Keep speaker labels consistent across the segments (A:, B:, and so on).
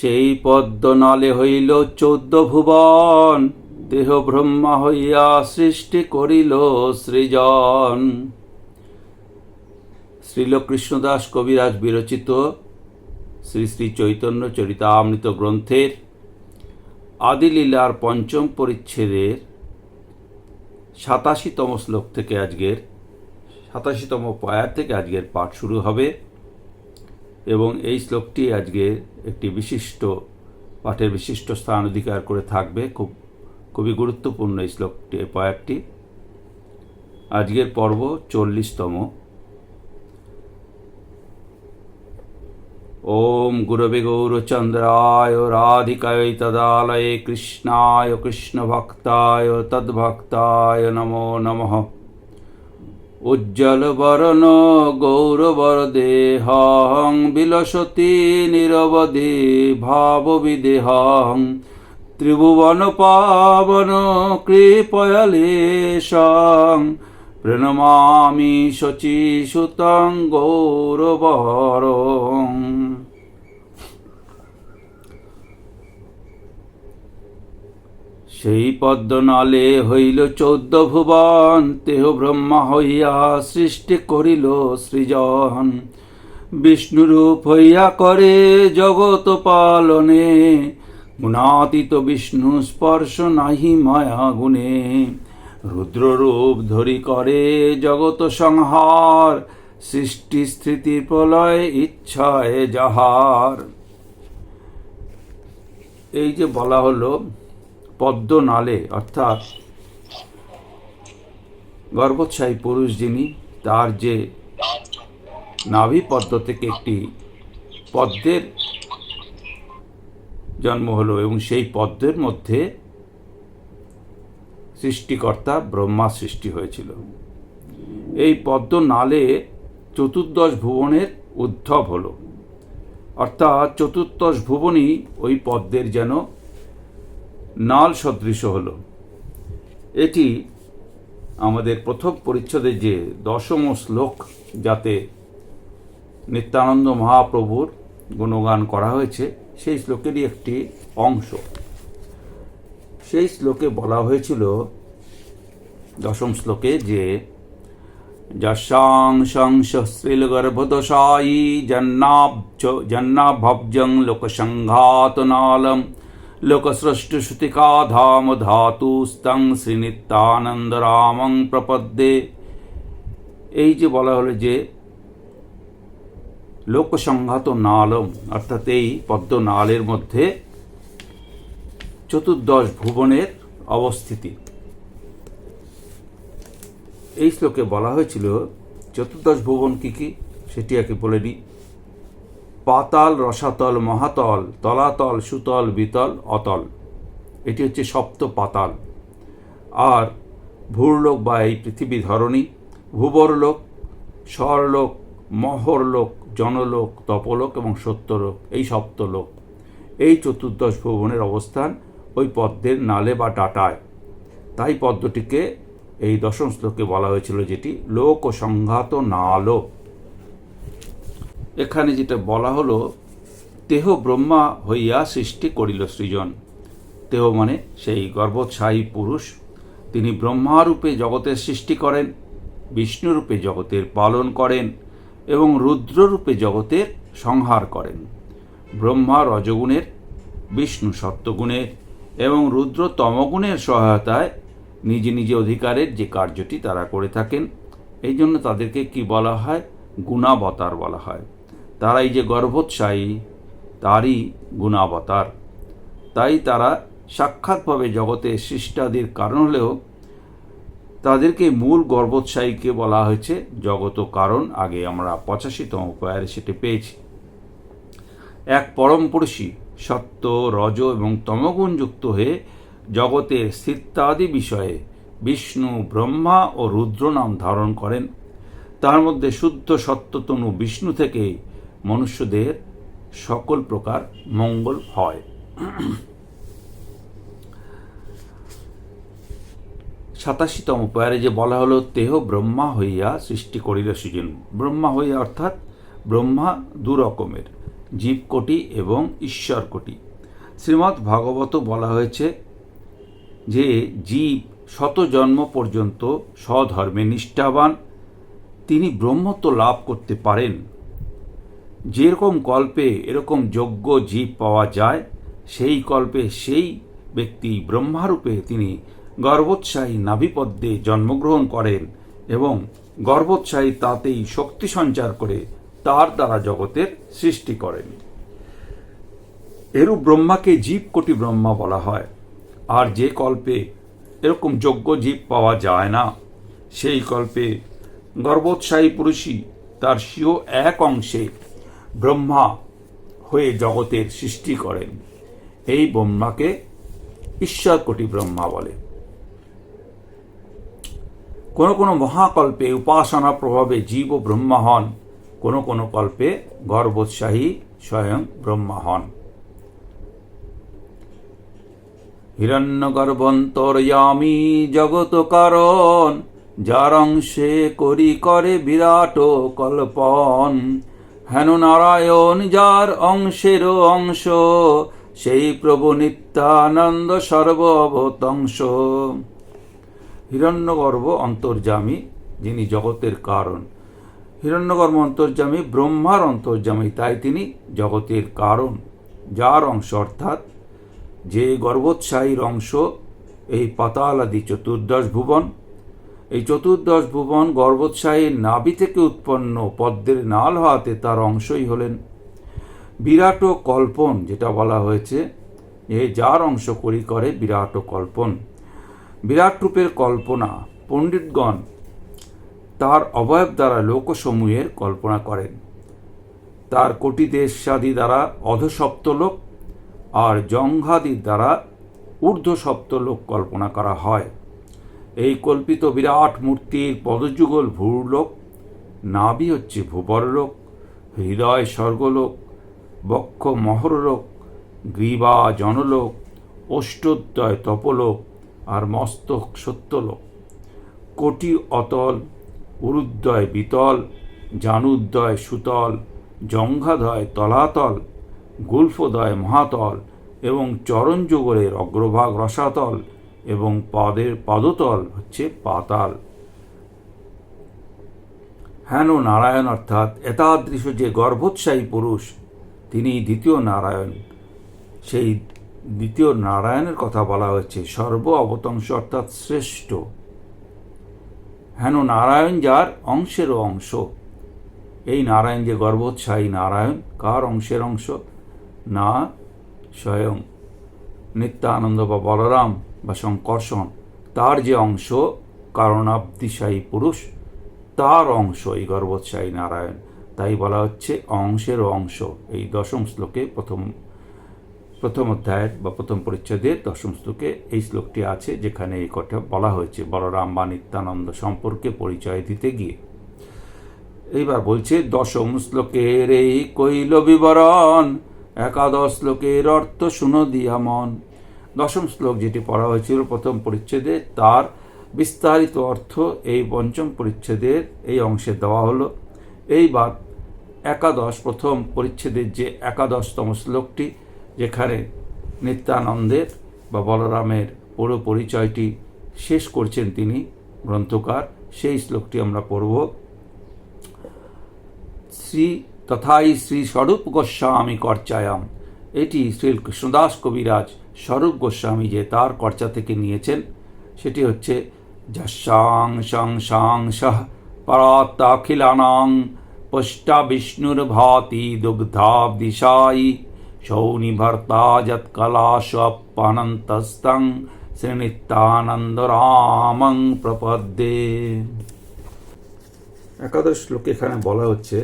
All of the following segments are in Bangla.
A: সেই পদ্মনালে হইল চৌদ্দ ভুবন দেহ ব্রহ্মা হইয়া সৃষ্টি করিল সৃজন। শ্রীল কৃষ্ণদাস কবিরাজ বিরচিত শ্রী শ্রী চৈতন্য চরিতামৃত গ্রন্থের আদিলীলার পঞ্চম পরিচ্ছেদের সাতাশিতম শ্লোক থেকে আজকের, সাতাশিতম পয়ার থেকে আজকের পাঠ শুরু হবে। এবং এই শ্লোকটি আজকে একটি বিশিষ্ট পাঠের বিশিষ্ট স্থান অধিকার করে থাকবে। খুব, খুবই গুরুত্বপূর্ণ এই শ্লোকটি, এই পয়ারটি। আজকের পর্ব চল্লিশতম। ওম গুরবে গৌরচন্দ্রায় রাধিকায় তদালয়ে কৃষ্ণায় কৃষ্ণভক্তায় তদ্ভক্তায় নমো বরণ গৌরবর দেহং বিলসতি নিরবধি ভাব বিদেহং ত্রিভুবন পাবন কৃপয়ালেশং। প্রণমামি শচীসুতং গৌরবরং। সেই পদ্মনালে হইল চৌদ্দ ভুবন, তেহ ব্রহ্মা হইয়া সৃষ্টি করিল সৃজন। বিষ্ণুরূপ হইয়া করে জগত পালনে, গুণাতীত বিষ্ণু স্পর্শ নাহি মায়া গুণে। রুদ্ররূপ ধরি করে জগত সংহার, সৃষ্টি স্থিতি প্রলয় ইচ্ছায় যাহার। এই যে বলা হলো পদ্ম নালে, অর্থাৎ গর্ভোৎসাহী পুরুষ যিনি, তার যে নাভি পদ্ম থেকে একটি পদ্মের জন্ম হলো এবং সেই পদ্মের মধ্যে সৃষ্টিকর্তা ব্রহ্মা সৃষ্টি হয়েছিল। এই পদ্ম নালে চতুর্দশ ভুবনের উদ্ভব হলো। অর্থাৎ চতুর্দশ ভুবনই ওই পদ্মের যেন নাল সদৃশ হল। এটি আমাদের প্রথম পরিচ্ছদে যে দশম শ্লোক যাতে নিত্যানন্দ মহাপ্রভুর গুণগান করা হয়েছে, সেই শ্লোকেরই একটি অংশ। সেই শ্লোকে বলা হয়েছিল দশম শ্লোকে যে, যশাং শংস শ্রীলগর্ভদশায়ী জন্নাব্জ, জন্নাভব্জং লোকসংঘাতনালম লোকসৃষ্টশ্রুতিকা ধাম ধাতুস্তং শ্রীনিত্যানন্দরামং প্রপদ্যে। এই যে বলা হলো যে লোকসংঘাত নালম, অর্থাৎ এই পদ্ম নালের মধ্যে চতুর্দশ ভুবনের অবস্থিতি। এই শ্লোকে বলা হয়েছিল, চতুর্দশ ভুবন কি কি? সেটি একে বলে নিই। পাতাল, রসাতল, মহাতল, তলাতল, সুতল, বিতল, অতল। এটি হচ্ছে সপ্ত পাতাল। আর ভূরলোক বা এই পৃথিবী ধরণী, ভূবরলোক, স্বরলোক, মহরলোক, জনলোক, তপলোক এবং সত্যলোক, এই সপ্তলোক এই চতুর্দশ ভুবনের অবস্থান ওই পদ্মের নালে বা ডাটায়। তাই পদ্মটিকে এই দশম শ্লোকে বলা হয়েছিল যেটি লোক ও সংঘাত নালো এখানে যেটা বলা হলো, দেহ ব্রহ্মা হইয়া সৃষ্টি করিল সৃজন। দেহ মানে সেই গর্ভোৎসাহী পুরুষ। তিনি ব্রহ্মারূপে জগতের সৃষ্টি করেন, বিষ্ণুরূপে জগতের পালন করেন এবং রুদ্ররূপে জগতের সংহার করেন। ব্রহ্মা রজগুণের, বিষ্ণু সত্যগুণের এবং রুদ্র তমগুণের সহায়তায় নিজ নিজ অধিকারের যে কার্যটি তারা করে থাকেন। এই জন্য তাদেরকে কি বলা হয়? গুণাবতার বলা হয়। তারা এই যে গর্ভোৎসাহী তারই গুণাবতার। তাই তারা সাক্ষাৎভাবে জগতে সৃষ্টাদির কারণ হলেও তাদেরকে মূল গর্ভোৎসাহীকে বলা হয়েছে জগত কারণ। আগে আমরা পঁচাশিতম উপায়ারে সেটি পেয়েছি। এক পরম পুরুষী সত্য, রজ এবং তমগুণযুক্ত হয়ে জগতের স্থিত্যাদি বিষয়ে বিষ্ণু, ব্রহ্মা ও রুদ্র নাম ধারণ করেন। তার মধ্যে শুদ্ধ সত্যতনু বিষ্ণু থেকে মনুষ্যদের সকল প্রকার মঙ্গল হয়। সাতাশিতম পয়ারে যে বলা হলো, তেহ ব্রহ্মা হইয়া সৃষ্টি করিল সৃজন। ব্রহ্মা হইয়া অর্থাৎ ব্রহ্মা দু রকমের, জীবকোটি এবং ঈশ্বর কোটি শ্রীমৎ ভাগবত বলা হয়েছে যে, জীব শত জন্ম পর্যন্ত স্বধর্মে নিষ্ঠাবান। তিনি ব্রহ্মত্ব লাভ করতে পারেন। যেরকম কল্পে এরকম যোগ্য জীব পাওয়া যায়, সেই কল্পে সেই ব্যক্তি ব্রহ্মারূপে তিনি গর্বোৎসাহী নাভিপদ্মে জন্মগ্রহণ করেন এবং গর্বোৎসাহী তাতেই শক্তি সঞ্চার করে তার দ্বারা জগতের সৃষ্টি করেন। এরূপ ব্রহ্মাকে জীব কোটি ব্রহ্মা বলা হয়। আর যে কল্পে এরকম যোগ্য জীব পাওয়া যায় না, সেই কল্পে গর্বোৎসাহী পুরুষই তার স্বীয় এক অংশে ব্রহ্মা হয়ে জগতের সৃষ্টি করেন। এই ব্রহ্মাকে ঈশ্বর কোটি ব্রহ্মা বলে। কোনো কোনো মহাকল্পে উপাসনা প্রভাবে জীব ব্রহ্মা হন, কোনো কোনো কল্পে গর্বোৎসাহী স্বয়ং ব্রহ্মা হন। হিরণ্যগর্ভন্তর্যামী জগত কারণ, যার অংশে করি করে বিরাট কল্পন। হেন নারায়ণ যার অংশের অংশ, সেই প্রভু নিত্যানন্দ সর্বভূতংশ। হিরণ্যগর্ভ অন্তর্যামী, যিনি জগতের কারণ। হিরণ্যগর্ভ অন্তর্যামী, ব্রহ্মার অন্তর্যামী, তাই তিনি জগতের কারণ। যার অংশ অর্থাৎ যে গর্বোৎসাহীর অংশ, এই পাতাল আদি চতুর্দশ ভুবন এই চতুর্দশ ভুবন গর্বোৎসাহীর নাভি থেকে উৎপন্ন পদ্মের নাল হওয়াতে তার অংশই হলেন বিরাট কল্পন, যেটা বলা হয়েছে। এ যার অংশ করি করে বিরাট কল্পন। বিরাট রূপের কল্পনা, পণ্ডিতগণ তার অবয়ব দ্বারা লোকসমূহের কল্পনা করেন। তার কোটি দেশাদি দ্বারা অধসপ্তলোক আর জঙ্ঘাদির দ্বারা ঊর্ধ্ব সপ্তলোক কল্পনা করা হয়। এই কল্পিত বিরাট মূর্তির পদযুগল ভূরলোক নাভি হচ্ছে ভূবরলোক হৃদয় স্বর্গলোক, বক্ষ মহরলোক, গ্রীবা জনলোক অষ্টোদ্দয় তপলোক আর মস্তক সত্যলোক। কোটি অতল উরুদ্দয় বিতল জানুদ্দয় সুতল, জঙ্ঘাদয় তলাতল, গুল্ফোদয় মহাতল এবং চরণ যুগলের অগ্রভাগ রসাতল এবং পাদের, পাদতল হচ্ছে পাতাল। হেন নারায়ণ অর্থাৎ এতাদৃশ যে গর্ভোৎসাহী পুরুষ, তিনি দ্বিতীয় নারায়ণ। সেই দ্বিতীয় নারায়ণের কথা বলা হচ্ছে সর্ব অবতংশ অর্থাৎ শ্রেষ্ঠ। হেন নারায়ণ যার অংশেরও অংশ। এই নারায়ণ যে গর্বোৎসাহী নারায়ণ, কার অংশের অংশ? না, স্বয়ং। নিত্যানন্দ বা বলরাম। বা সংকর্ষণ, তার যে অংশ কারণাব্দিশাহী পুরুষ, তার অংশ এই গর্বোৎসাহী নারায়ণ। তাই বলা হচ্ছে অংশের অংশ। এই দশম শ্লোকে প্রথম প্রথম অধ্যায়ের বা প্রথম পরিচ্ছেদের দশম শ্লোকে এই শ্লোকটি আছে, যেখানে এই কথা বলা হয়েছে, বলরাম বা নিত্যানন্দ সম্পর্কে পরিচয় দিতে গিয়ে। এইবার বলছে, দশম শ্লোকের এই কৈল বিবরণ, একাদশ শ্লোকের অর্থ শুনো দিয়া মন। দশম শ্লোক যেটি পড়া হয়েছিল প্রথম পরিচ্ছেদে, তার বিস্তারিত অর্থ এই পঞ্চম পরিচ্ছেদের এই অংশে দেওয়া হলো। এইবার একাদশ, প্রথম পরিচ্ছেদের যে একাদশতম শ্লোকটি, যেখানে নিত্যানন্দের বা বলরামের পুরো পরিচয়টি শেষ করছেন তিনি গ্রন্থকার, সেই শ্লোকটি আমরা পড়ব। শ্রী, তথাই শ্রী স্বরূপ গোস্বামী কর্চায়াম। এটি শ্রী কৃষ্ণদাস কবিরাজ স্বরূপ গোস্বামী যে তার কর্চা থেকে নিয়েছেন, সেটি হচ্ছে, যশাং শং শাং সহ পরাত্তাখিলানাং পুষ্টা বিষ্ণুর ভাতি দুগ্ধাব্দিশায়ী শৌনিভর্তা যৎকলাশপানন্তস্তং শ্রীনিত্যানন্দ রামং প্রপদ্যে। একাদশ শ্লোকে এখানে বলা হচ্ছে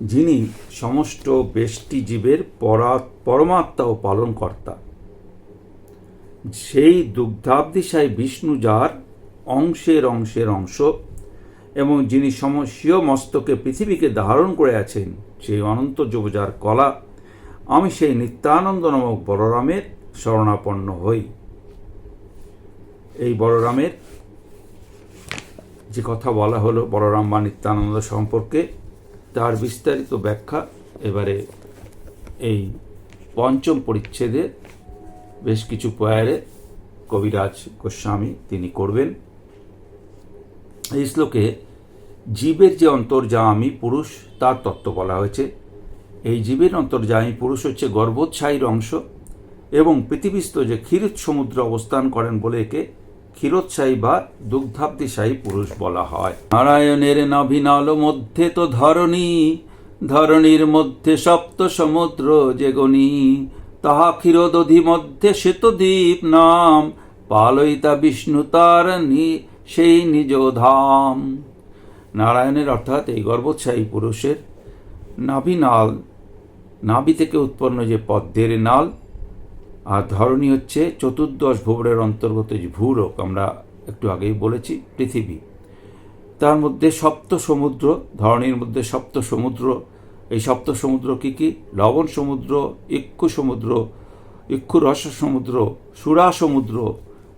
A: যিনি সমস্ত বেষ্টি জীবের পরা পরমাত্মা ও পালনকর্তা সেই দুগ্ধাব্দিশায় বিষ্ণু যার অংশের অংশের অংশ এবং যিনি সমস্যীয় মস্তকে পৃথিবীকে ধারণ করে আছেন, সেই অনন্ত যুবজার কলা, আমি সেই নিত্যানন্দ নামক বলরামের শরণাপন্ন হই। এই বলরামের যে কথা বলা হলো বলরাম বা নিত্যানন্দ সম্পর্কে তার বিস্তারিত ব্যাখ্যা এবারে এই পঞ্চম পরিচ্ছেদে বেশ কিছু পয়ারে কবিরাজ গোস্বামী তিনি করবেন। এই শ্লোকে জীবের যে অন্তর্যামী পুরুষ, তার তত্ত্ব বলা হয়েছে। এই জীবের অন্তর্যামী পুরুষ হচ্ছে গর্ভোৎসাহীর অংশ এবং পৃথিবীস্থ যে ক্ষীরোৎ সমুদ্র অবস্থান করেন বলে একে ক্ষীরোৎসাহী বা দুগ্ধাব্দিশাহী পুরুষ বলা হয়। নারায়ণের নাভিনাল মধ্যে তো ধরণী, ধরণীর মধ্যে সপ্ত সমুদ্র যে গণী তাহা ক্ষীরোদধি মধ্যে শ্বেতদ্বীপ নাম, পালয়িতা বিষ্ণু তার সেই নিজ ধাম। নারায়ণের অর্থাৎ এই গর্ভোৎসাহী পুরুষের নাভিনাল, নাভি থেকে উৎপন্ন যে পদ্মের নাল আর ধরণী হচ্ছে চতুর্দশ ভুবনের অন্তর্গত যে ভূলোক আমরা একটু আগেই বলেছি, পৃথিবী। তার মধ্যে সপ্ত সমুদ্র, ধরণীর মধ্যে সপ্ত সমুদ্র। এই সপ্ত সমুদ্র কি কি? লবণ সমুদ্র, ইক্ষু সমুদ্র, ইক্ষু রস সমুদ্র, সুরা সমুদ্র,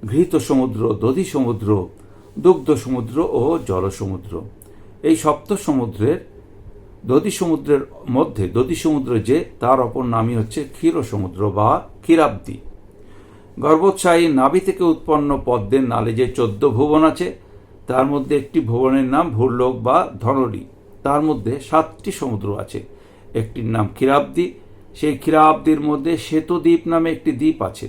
A: ঘৃত সমুদ্র, দধি সমুদ্র, দুগ্ধ সমুদ্র ও জল সমুদ্র এই সপ্ত সমুদ্রের দধি সমুদ্রের মধ্যে দধি সমুদ্র যে, তার অপর নামই হচ্ছে ক্ষীর সমুদ্র বা ক্ষীরাব্দি। গর্ভোৎসাহী নাভি থেকে উৎপন্ন পদ্মের নালে যে চোদ্দ ভুবন আছে, তার মধ্যে একটি ভুবনের নাম ভূরলোক বা ধনরী। তার মধ্যে সাতটি সমুদ্র আছে। একটির নাম ক্ষীরাব্দি। সেই ক্ষীরাব্দির মধ্যে শ্বেতদ্বীপ নামে একটি দ্বীপ আছে।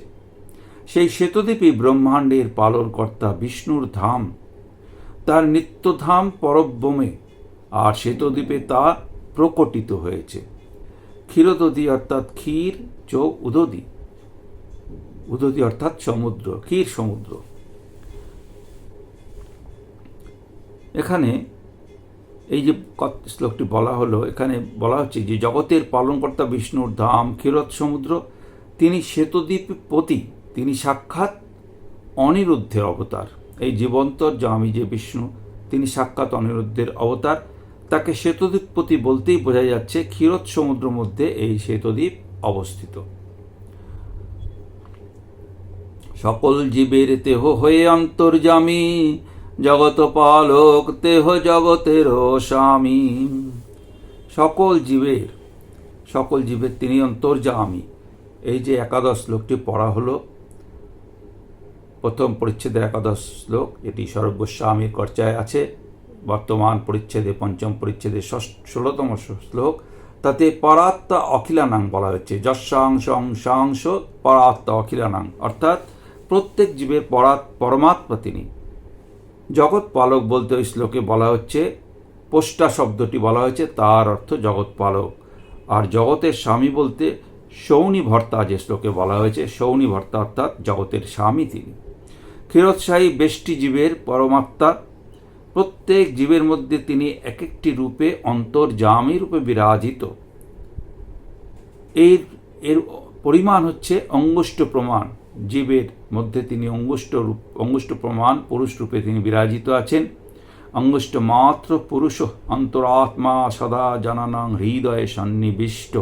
A: সেই শ্বেতদ্বীপই ব্রহ্মাণ্ডের পালনকর্তা বিষ্ণুর ধাম। তার নিত্যধাম পরব্রমে আর শ্বেতদ্বীপে তা প্রকটিত হয়েছে। ক্ষীরদধি অর্থাৎ ক্ষীর চোখ উদধি উদধি অর্থাৎ সমুদ্র, ক্ষীর সমুদ্র। এখানে এই যে শ্লোকটি বলা হলো, এখানে বলা হচ্ছে যে জগতের পালনকর্তা বিষ্ণুর ধাম ক্ষীরত সমুদ্র, তিনি শ্বেতদ্বীপ পতি, তিনি সাক্ষাৎ অনিরুদ্ধের অবতার। এই জীবন্তর জামি যে বিষ্ণু, তিনি সাক্ষাৎ অনিরুদ্ধের অবতার। তাকে শ্বেতদ্বীপপতি বলতেই বোঝা যাচ্ছে ক্ষীরত সমুদ্র মধ্যে এই শ্বেতদ্বীপ অবস্থিত। সকল জীবের দেহ হয়ে অন্তর্জামী জগত পালক দেহ জগতের স্বামী। সকল জীবের সকল জীবের তিনি অন্তর্জামী এই যে একাদশ শ্লোকটি পড়া হলো, প্রথম পরিচ্ছেদের একাদশ শ্লোক, এটি সর্বস্বামীর চর্চায় আছে। বর্তমান পরিচ্ছেদে, পঞ্চম পরিচ্ছেদে ষোলোতম শ্লোক, তাতে পরাত্মা অখিলানাং বলা হচ্ছে। যশাংশ অংশাংশ পরাত্মা অখিলানাং। অর্থাৎ প্রত্যেক জীবের পরাত, পরমাত্মা তিনি। জগৎ পালক বলতে ওই শ্লোকে বলা হচ্ছে, পোষ্টা শব্দটি বলা হয়েছে, তার অর্থ জগৎ পালক আর জগতের স্বামী বলতে সৌনি ভর্তা যে শ্লোকে বলা হয়েছে সৌনি ভর্তা অর্থাৎ জগতের স্বামী তিনি। ক্ষীরোৎসাহী বেষ্টি জীবের পরমাত্মা প্রত্যেক জীবের মধ্যে তিনি এক একটি রূপে অন্তর্জামী রূপে বিরাজিত। এর এর পরিমাণ হচ্ছে অঙ্গুষ্ট প্রমাণ। জীবের মধ্যে তিনি অঙ্গুষ্ট রূপ অঙ্গুষ্ট প্রমাণ পুরুষ রূপে তিনি বিরাজিত আছেন। অঙ্গুষ্ট মাত্র পুরুষ অন্তরাত্মা সদা জানানাং হৃদয়ে সন্নিবিষ্ট।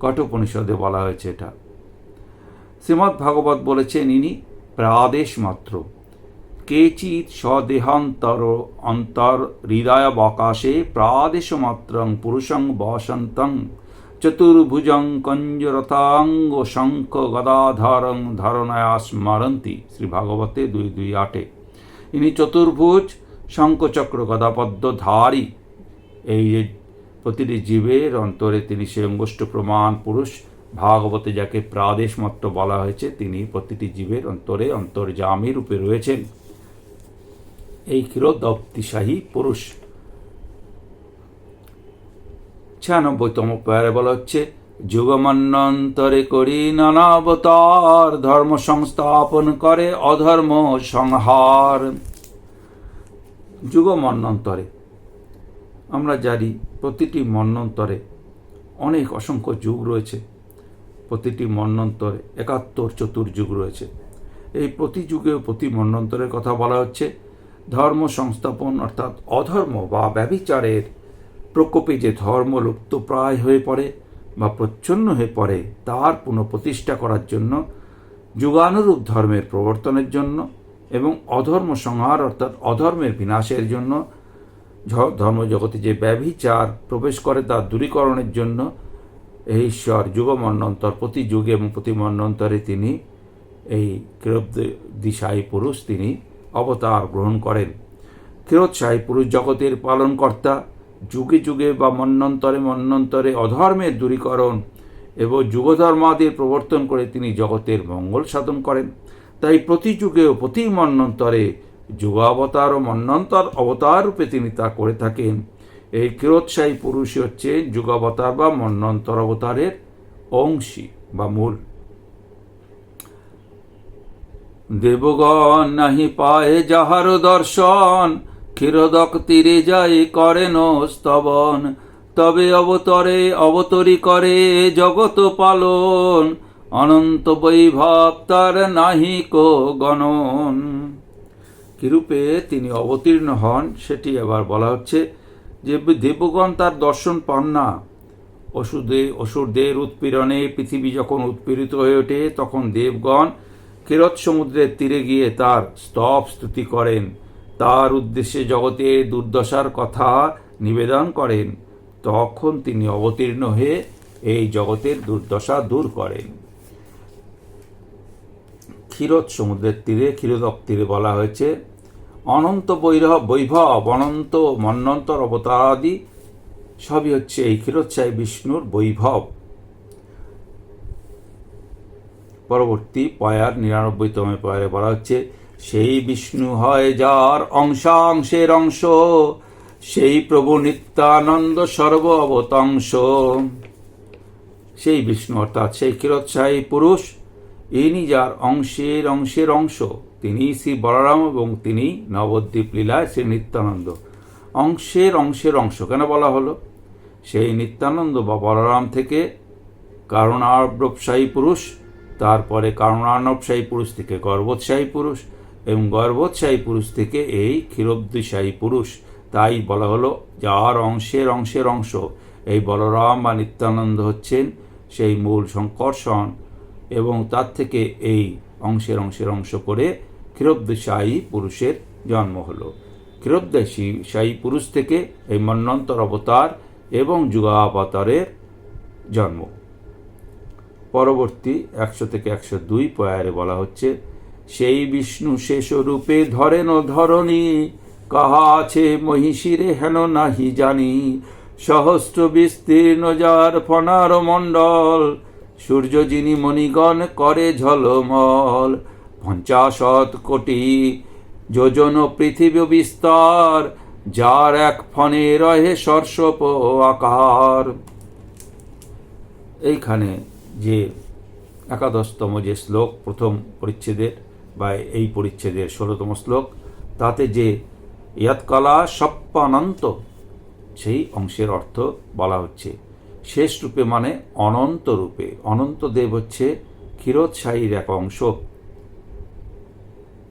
A: কঠোপনিষদে বলা হয়েছে এটা। শ্রীমদ্ ভাগবত বলেছেন, ইনি প্রাদেশ মাত্র। কেচিৎ স্বদেহান্তর অন্তর হৃদয়াবকাশে প্রাদেশ মাত্রং পুরুষং বসন্তং চতুর্ভুজং কঞ্জরতাঙ্গ শঙ্খ গদাধরং ধারণায়া স্মরন্তি শ্রী ভাগবতে দুই দুই আটে ইনি চতুর্ভুজ শঙ্খচক্র গদাপদ্মধারী এই যে প্রতিটি জীবের অন্তরে তিনি সে অঙ্গুষ্ট প্রমাণ পুরুষ, ভাগবতে যাকে প্রাদেশ মাত্র বলা হয়েছে, তিনি প্রতিটি জীবের অন্তরে অন্তর্জামী রূপে রয়েছেন। এই ক্ষীরোদপ্তিশাহী পুরুষ। ছিয়ানব্বইতম প্যারে বলা হচ্ছে যুগমন্বন্তরে করি নানাবতার ধর্ম সংস্থাপন করে অধর্ম সংহার। যুগমন্বন্তরে আমরা জানি প্রতিটি মন্বন্তরে অনেক অসংখ্য যুগ রয়েছে। প্রতিটি মন্বন্তরে একাত্তর চতুর্যুগ রয়েছে। এই প্রতি যুগে প্রতি মন্বন্তরের কথা বলা হচ্ছে ধর্ম সংস্থাপন অর্থাৎ অধর্ম বা ব্যভিচারের প্রকোপে যে ধর্ম লুপ্তপ্রায় হয়ে পড়ে বা প্রচ্ছন্ন হয়ে পড়ে, তার পুনঃপ্রতিষ্ঠা করার জন্য, যুগানুরূপ ধর্মের প্রবর্তনের জন্য এবং অধর্ম সংহার অর্থাৎ অধর্মের বিনাশের জন্য ধর্মজগতে যে ব্যভিচার প্রবেশ করে তার দূরীকরণের জন্য, এই ঈশ্বর যুগ মন্বন্তর প্রতি যুগে এবং প্রতি মন্বন্তরে তিনি এই দিশাই পুরুষ, তিনি অবতার গ্রহণ করেন। কিরোৎসাহী পুরুষ জগতের পালনকর্তা, যুগে যুগে বা মন্বন্তরে মন্বন্তরে অধর্মের দূরীকরণ এবং যুগধর্মাদের প্রবর্তন করে তিনি জগতের মঙ্গল সাধন করেন। তাই প্রতি যুগে ও প্রতি মন্বন্তরে যুগাবতার ও মন্বন্তর অবতার রূপে তিনি তা করে থাকেন। এই কিরোৎসাহী পুরুষই হচ্ছে যুগাবতার বা মন্বন্তর অবতারের অংশী বা মূল। দেবগণ নাহি পায়ে যাহার দর্শন, ক্ষীরদক তীরে যাই করেন স্তবন তবে অবতরে অবতরি করে জগত পালন, অনন্ত বৈভব তার নাহি কো গণন। কিরূপে তিনি অবতীর্ণ হন, সেটি আবার বলা হচ্ছে যে দেবগণ তার দর্শন পান না। অসুদে অসুরদের উৎপীড়নে পৃথিবী যখন উৎপীড়িত হয়ে ওঠে, তখন দেবগণ কেরত সমুদ্রের তীরে গিয়ে তার স্তব স্তুতি করেন, তার উদ্দেশ্যে জগতে দুর্দশার কথা নিবেদন করেন, তখন তিনি অবতীর্ণ হয়ে এই জগতের দুর্দশা দূর করেন। ক্ষীরত সমুদ্রের তীরে ক্ষীরোদক তীরে বলা হয়েছে, অনন্ত বৈরব বৈভব, অনন্ত মন্নন্তর অবতারাদি, সবই হচ্ছে এই ক্ষীরোৎসাহী বিষ্ণুর বৈভব। পরবর্তী পয়ার, নিরানব্বইতম পয়ারে বলা হচ্ছে, সেই বিষ্ণু হয় যার অংশাংশের অংশ, সেই প্রভু নিত্যানন্দ সর্ব অবতংশ সেই বিষ্ণু অর্থাৎ সেই ক্ষীরোৎসাহী পুরুষ, ইনি যার অংশের অংশের অংশ, তিনি শ্রী বলরাম এবং তিনি নবদ্বীপ লীলায় শ্রী নিত্যানন্দ। অংশের অংশের অংশ কেন বলা হলো? সেই নিত্যানন্দ বা বলরাম থেকে কারণ কারণাব্রবসায়ী পুরুষ তারপরে কারণানবসায়ী পুরুষ থেকে গর্বোৎসাহী পুরুষ এবং গর্বোৎসাহী পুরুষ থেকে এই ক্ষীরোদ্দিশাহী পুরুষ। তাই বলা হলো যার অংশের অংশের অংশ। এই বলরাম বা নিত্যানন্দ হচ্ছেন সেই মূল সংকর্ষণ এবং তার থেকে এই অংশের অংশের অংশ করে ক্ষীরোদ্দেশায়ী পুরুষের জন্ম হলো। ক্ষীরোদ্দেশী শাহী পুরুষ থেকে এই মন্বন্তর অবতার এবং যুগাবতারের জন্ম। পরবর্তী একশো থেকে একশো দুই পয়ারে বলা হচ্ছে, সেই বিষ্ণু শেষ রূপে ধরেন ধরণী, কাহা আছে মহিষীরে হেন নাহি জানি, সহস্র বিস্তীর্ণ যার ফনার মণ্ডল, সূর্য যিনি মণিগণ করে ঝলমল, পঞ্চাশত কোটি যোজন পৃথিবী বিস্তার, যার এক ফনে রহে সর্ষপ আকার। এইখানে যে একাদশতম যে শ্লোক, প্রথম পরিচ্ছেদের বা এই পরিচ্ছেদের ষোলোতম শ্লোক, তাতে যে ইয়াৎকলা সপ্পানন্ত, সেই অংশের অর্থ বলা হচ্ছে। শেষ রূপে মানে অনন্ত রূপে। অনন্ত দেব হচ্ছে ক্ষীরোৎসাহীর এক অংশ।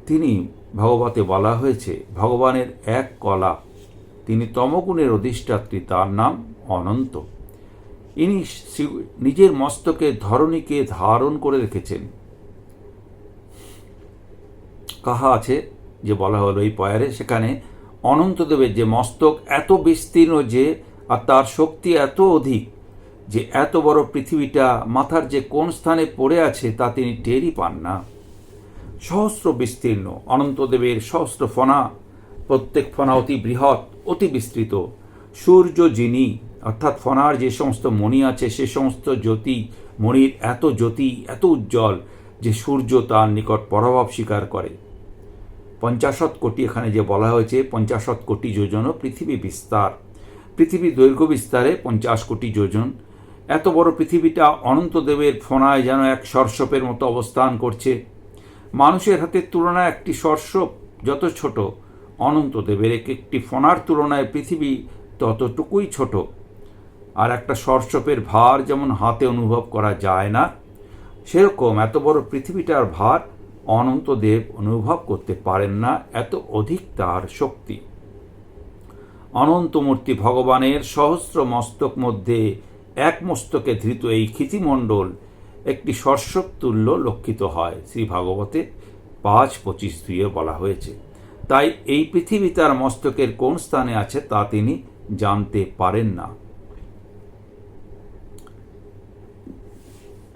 A: তিনি ভগবতে বলা হয়েছে, ভগবানের এক কলা। তিনি তমগুণের অধিষ্ঠাত্রী, তার নাম অনন্ত। ইনি নিজের মস্তকে ধরণীকে ধারণ করে রেখেছেন। কাহা আছে যে বলা হলো এই পয়ারে? সেখানে অনন্তদেবের যে মস্তক এত বিস্তীর্ণ যে, আর তার শক্তি এত অধিক যে, এত বড় পৃথিবীটা মাথার যে কোন স্থানে পড়ে আছে তা তিনি টেরই পান না। সহস্র বিস্তীর্ণ, অনন্তদেবের সহস্র ফনা প্রত্যেক ফনা অতি বৃহৎ, অতি বিস্তৃত। সূর্য যিনি অর্থাৎ ফনার যে সমস্ত মণি আছে, সে সমস্ত জ্যোতি মণির এত জ্যোতি, এত উজ্জ্বল যে সূর্য তার নিকট পরভাব স্বীকার করে। পঞ্চাশত কোটি এখানে যে বলা হয়েছে পঞ্চাশত কোটি যোজন পৃথিবী বিস্তার। পৃথিবী দৈর্ঘ্য বিস্তারে পঞ্চাশ কোটি যোজন। এত বড় পৃথিবীটা অনন্তদেবের ফনায় যেন এক সর্ষপের মতো অবস্থান করছে। মানুষের হাতের তুলনায় একটি সর্ষপ যত ছোট, অনন্তদেবের এক একটি ফনার তুলনায় পৃথিবী ততটুকুই ছোট। আর একটা সর্ষপের ভার যেমন হাতে অনুভব করা যায় না, সেরকম এত বড় পৃথিবীটার ভার অনন্তদেব অনুভব করতে পারেন না, এত অধিক তার শক্তি। অনন্তমূর্তি ভগবানের সহস্র মস্তক মধ্যে এক মস্তকে ধৃত এই ক্ষিতিমণ্ডল একটি সর্ষক তুল্য লক্ষিত হয়, শ্রী ভাগবতে পাঁচ পঁচিশ দুইয়ে বলা হয়েছে। তাই এই পৃথিবী তার মস্তকের কোন স্থানে আছে তা তিনি জানতে পারেন না।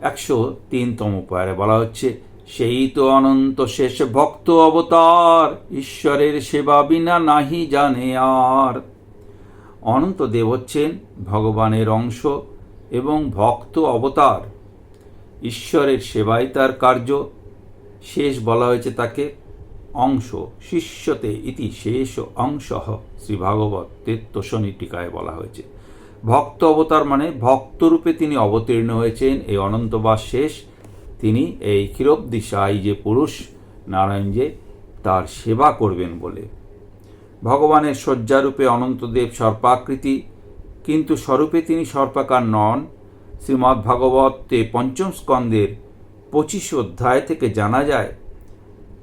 A: একশো তিনতম পারে বলা হচ্ছে, সেই তো অনন্ত শেষ ভক্ত অবতার, ঈশ্বরের সেবা বিনা নাহি জানে আর। অনন্ত দেব হচ্ছেন ভগবানের অংশ এবং ভক্ত অবতার। ঈশ্বরের সেবাই তার কার্য। শেষ বলা হয়েছে তাকে অংশ শিষ্যতে ইতি শেষ অংশ শ্রী ভাগবত তেত্তশনী টিকায় বলা হয়েছে। ভক্ত অবতার মানে ভক্তরূপে তিনি অবতীর্ণ হয়েছেন, এই অনন্তবাস শেষ। তিনি এই ক্ষীরব্দি সাই যে পুরুষ, নারায়ণ যে, তার সেবা করবেন বলে। ভগবানের শয্যারূপে অনন্তদেব সর্পাকৃতি, কিন্তু স্বরূপে তিনি সর্পাকার নন। শ্রীমদ্ ভাগবতে পঞ্চম স্কন্দের পঁচিশ অধ্যায় থেকে জানা যায়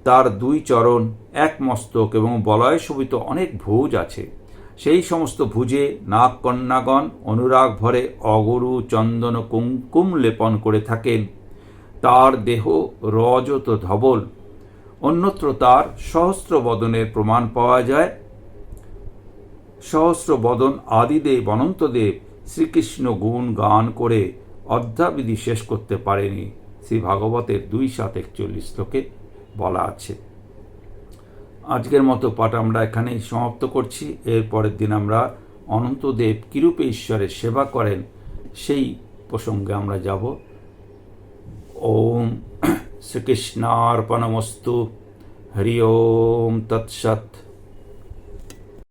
A: তার দুই চরণ, এক মস্তক এবং বলয় শোভিত অনেক ভুজ আছে। সেই সমস্ত ভুজে নাগ কন্যাগণ অনুরাগ ভরে অগরু, চন্দন কুঙ্কুম লেপন করে থাকেন। তার দেহ রজত ধবল। অন্যত্র তার সহস্র বদনের প্রমাণ পাওয়া যায়। সহস্র বদন আদিদেব, অনন্তদেব শ্রীকৃষ্ণ গুণ গান করে অধ্যাবিধি শেষ করতে পারেনি। শ্রী ভাগবতের দুই সাত একচল্লিশ শ্লোকে বলা আছে। আজকের মতো পাঠ আমরা এখানেই সমাপ্ত করছি। এর পরের দিন আমরা অনন্তদেব কিরূপে ঈশ্বরের সেবা করেন সেই প্রসঙ্গে আমরা যাব। ওম শ্রীকৃষ্ণার্পণমস্তু। হরি ওম তৎসৎ।